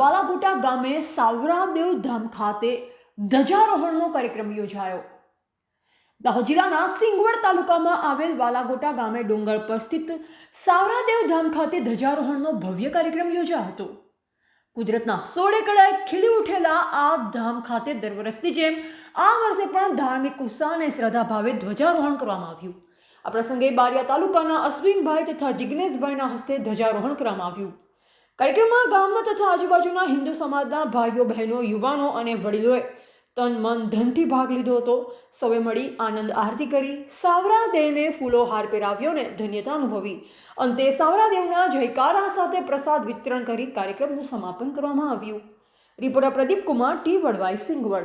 વાલાગોટા ગામે સાવરાદેવ ધામ ખાતે ધ્વજારોહણનો કાર્યક્રમ યોજાયો. દાહોદ જિલ્લાના સિંગવડ તાલુકામાં આવેલ વાલાગોટા ગામે ડુંગર પર સ્થિત સાવરાદેવ ધામ ખાતે ધ્વજારોહણનો ભવ્ય કાર્યક્રમ યોજાયો હતો. કુદરતના સોળે કળાએ ખીલી ઉઠેલા આ ધામ ખાતે દર વર્ષની જેમ આ વર્ષે પણ ધાર્મિક ઉત્સાહ અને શ્રદ્ધા ભાવે ધ્વજારોહણ કરવામાં આવ્યું. આ પ્રસંગે બારિયા તાલુકાના અશ્વિનભાઈ તથા જિગ્નેશભાઈના હસ્તે ધ્વજારોહણ કરવામાં આવ્યું. કાર્યક્રમમાં ગામના તથા આજુબાજુના હિન્દુ સમાજના ભાઈઓ, બહેનો, યુવાનો અને વડીલોએ તન મન ધનથી ભાગ લીધો હતો. સૌએ મળી આનંદ આરતી કરી. સાવરા દેવને ફૂલો હાર પહેરાવ્યો ને ધન્યતા અનુભવી. અંતે સાવરા દેવના જયકારા સાથે પ્રસાદ વિતરણ કરી કાર્યક્રમનું સમાપન કરવામાં આવ્યું. Reporter Pradeep Kumar T Vadvai, Singvad.